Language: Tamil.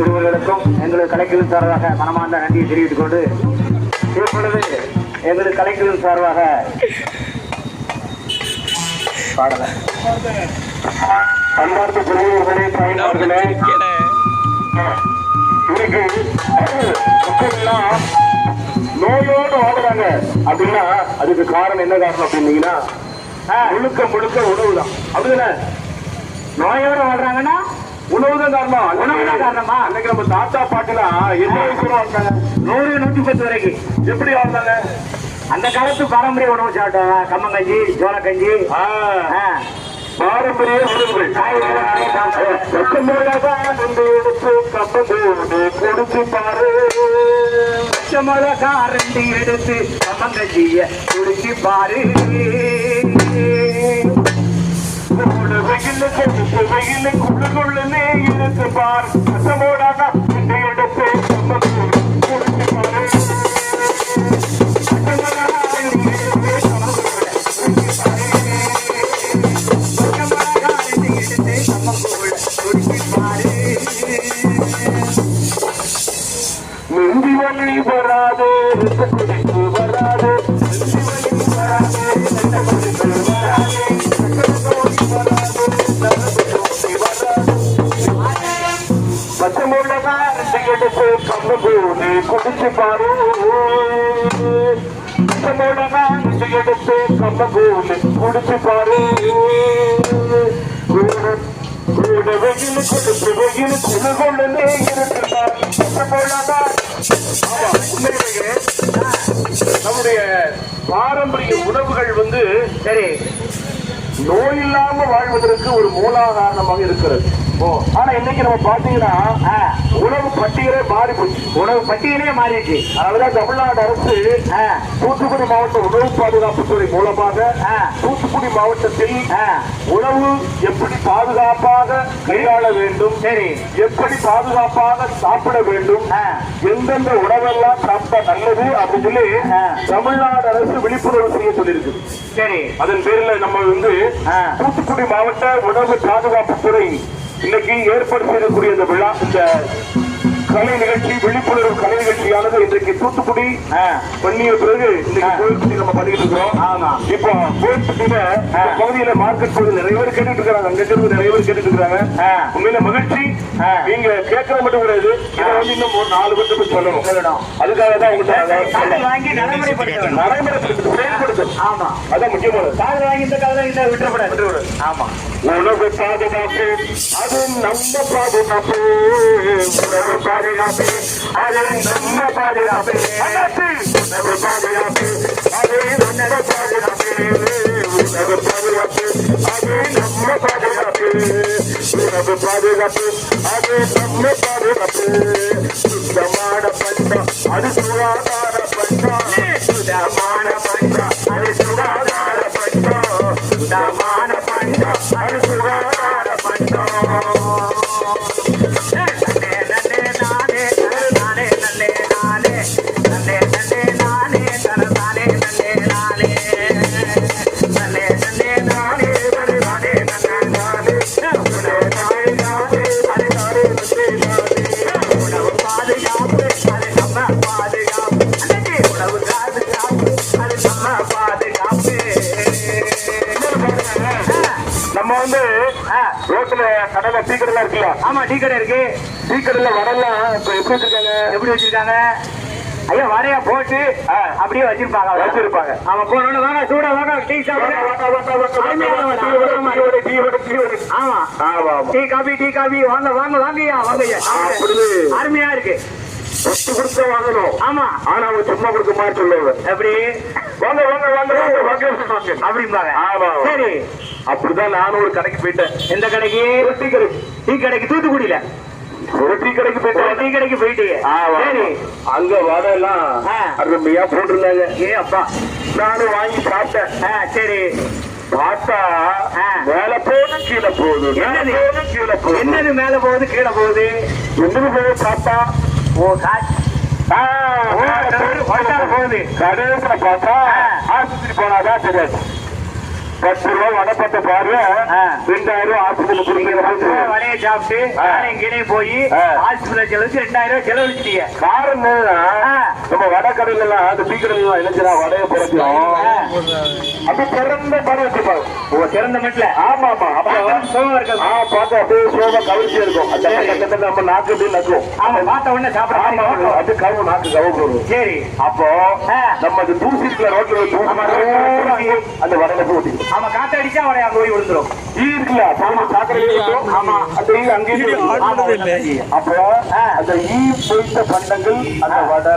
இருவர்களுக்கும் எங்களது கலைக்குழு சார்பாக மனமார்ந்த நன்றியை தெரிவித்துக் கொண்டு இப்பொழுது எங்களது கலைக்குழு சார்பாக பாடல. இன்னைக்கு நோயோடு வாடுறாங்க அப்படின்னா அதுக்கு காரணம் என்ன காரணம் அப்படின்னீங்கன்னா முழுக்க முழுக்க உணவு தான் அப்படிதானே? நோயோடு வாழ்றாங்கன்னா உணவு தான் காரணம்? உணவு தான் காரணமா? அன்னைக்கு நம்ம தாத்தா பாட்டுலாம் என்ன வயசுல வாழ்ந்தாங்க நூறு நூத்தி பத்து வரைக்கும். எப்படி வாழ்ந்தாங்க? அந்த காலத்து பாரம்பரிய உணவு சாப்பிட்டோம் கம்மங்கஞ்சி சோளக்கஞ்சி. பாரம்பரிய உணவுகள். கொடுத்து பாரு. மிளகா ரெண்டு எடுத்து கம்மங்கஞ்சிய குடிச்சு பாரு. வெயில் கொழுப்பு வெயில் குழு குழுன்னு பார். பச்சமோடாக எடுத்து கம்மங்கூடு எடுத்து கம்ம போது குடிச்சு பாரு. கூட வெயில் கொடுத்து வெயில் குழு கொள்ளுமே இருக்கிறார் பச்சை உண்மையிலேயே நம்முடைய பாரம்பரிய உணவுகள் வந்து சரி நோய் இல்லாம வாழ்வதற்கு ஒரு மூலாதாரணமாக இருக்கிறது ஆனா இன்னைக்கு நம்ம பாத்தீங்கன்னா உணவு பட்டியலே மாறி போச்சு உணவு பட்டியலே மாறிடுச்சு. அதனாலதான் தமிழ்நாடு அரசு தூத்துக்குடி மாவட்ட உணவு பாதுகாப்புத்துறை மூலமாக தூத்துக்குடி மாவட்டத்தில் உணவு எப்படி பாதுகாப்பாக கையாள வேண்டும் சரி. எப்படி பாதுகாப்பாக சாப்பிட வேண்டும் எந்தெந்த உணவெல்லாம் சாப்பிட்டா நல்லது அப்படின்னு சொல்லி தமிழ்நாடு அரசு விழிப்புணர்வு செய்ய சொல்லியிருக்கு. சரி. அதன் பேரில் நம்ம வந்து தூத்துக்குடி மாவட்ட உணவு பாதுகாப்புத்துறை இன்னைக்கு ஏற்பாடு செய்யக்கூடிய இந்த விழா இந்த கலை நிகழ்ச்சி விழிப்புணர்வு கலை நிகழ்ச்சியானது இன்றைக்கு தூத்துக்குடி பண்ணிய பிறகு இன்னைக்கு நம்ம பண்ணிட்டு இருக்கிறோம். இப்போ கோயில்பட்டியில பகுதியில மார்க்கெட் பகுதி நிறைய பேர் கேட்டுட்டு இருக்காங்க அங்க இருந்து நிறைய பேர் கேட்டுட்டு இருக்காங்க உண்மையில மகிழ்ச்சி. நீங்க கேட்கற மட்டும் கிடையாது. இதை வந்து இன்னும் ஒரு நாலு போய் சொல்லணும். சொல்லணும். அதுக்காக தான் உங்கள்கிட்ட வாங்கி நடைமுறைப்படுத்தணும் நடைமுறைப்படுத்தணும் செயல்படுத்தணும் ஆமா. அதான் முக்கியமானது. காதல் வாங்கி இந்த காதல இந்த விட்டுறப்படாது ஆமா. உணவு பாதுகாப்பு அது நம்ம பாதுகாப்பு உணவு பாதுகாப்பு அது நம்ம பாதுகாப்பு அதாச்சு. உணவு பாதுகாப்பு அது நம்ம பாதுகாப்பு உணவு பாதுகாப்பு அது நம்ம பாதுகாப்பு உணவு பாதுகாப்பு அது நம்ம பாதுகாப்பு கடையில டீ கடைலாம் இருக்குல்ல? ஆமா டீ கடை இருக்கு. டீ கடையில வரலாம் இப்ப எப்படி வச்சிருக்காங்க? எப்படி வச்சிருக்காங்க? ஐயா வரையா போட்டு அப்படியே வச்சிருப்பாங்க வச்சிருப்பாங்க. ஆமா போனோட வாங்க சூடா வாங்க டீ ஆமா. ஆமா. Tea coffee tea coffee. வாங்க வாங்க வாங்கய்யா வாங்கய்யா அருமையா இருக்கு. பத்து கொடுத்தா வாங்கணும். ஆமா. ஆனா அவங்க சும்மா கொடுக்க மாதிரி சொல்லுவாங்க. எப்படி? வாங்க வாங்க வாங்க. வாங்க வாங்க அப்படிம்பாங்க. ஆமா சரி. அப்படிதான் நானும் ஒரு கடைக்கு போயிட்டேன். எந்த கடைக்கு? டீ கடைக்கு. டீ கடைக்கு தூத்துக்குடியில. ஒரு டீ கடைக்கு போயிட்டேன். டீ கடைக்கு போயிட்டீங்க சரி. அங்க வடை எல்லாம் அருமையா போட்டிருந்தாங்க. ஏ அப்பா. நானும் வாங்கி சாப்பிட்டேன். சரி. பார்த்தா மேல போகுது கீழே போகுது என்னது? கீழே போகுது என்னது மேல போகுது கீழே போகுது? என்னது போகுது காட்சி போகுது கடைசியில பார்த்தா ஆஸ்பத்திரி போனாதான் தெரியாது பத்து ரூபா வடை பத்த பாரு. ரெண்டாயிரம் கொடுக்குற வடையை சாப்பிட்டு இங்கேயே போய். ஹாஸ்பிட்டல் செலவுக்கு ரெண்டாயிரம் ரூபாய் செலவழிச்சிட்டீங்க. காரணம். நம்ம வடை கடையில எல்லாம் அந்த டீ கடையில எல்லாம் என்ன செய்யறா வடையை புறக்கிறோம் அப்படி திறந்த படம் வச்சுப்பாங்க ஓ சிறந்த மட்டும் ஆமா ஆமா. அப்ப சுகம் இருக்க ஆ பார்த்தா அப்படியே சோபா கவிழ்ச்சி இருக்கும். அந்த நம்ம நாக்கு அப்படியே நக்கும் ஆமா பார்த்த உடனே சாப்பிட ஆமா அது கவு நாக்கு கவு போடும் சரி. அப்போ. நம்ம தூசி ரோட்ல தூசி. அந்த வடையில போட்டு ஆமா காத்த அடிச்சா அவனை அங்க போய் விழுந்துரும் ஈ இருக்குல்ல ஆமா. அந்த ஈ அங்கேயே இருக்கும். ஆமா, அப்போ. அந்த ஈ பொய்த்த பண்டங்கள் அந்த வடை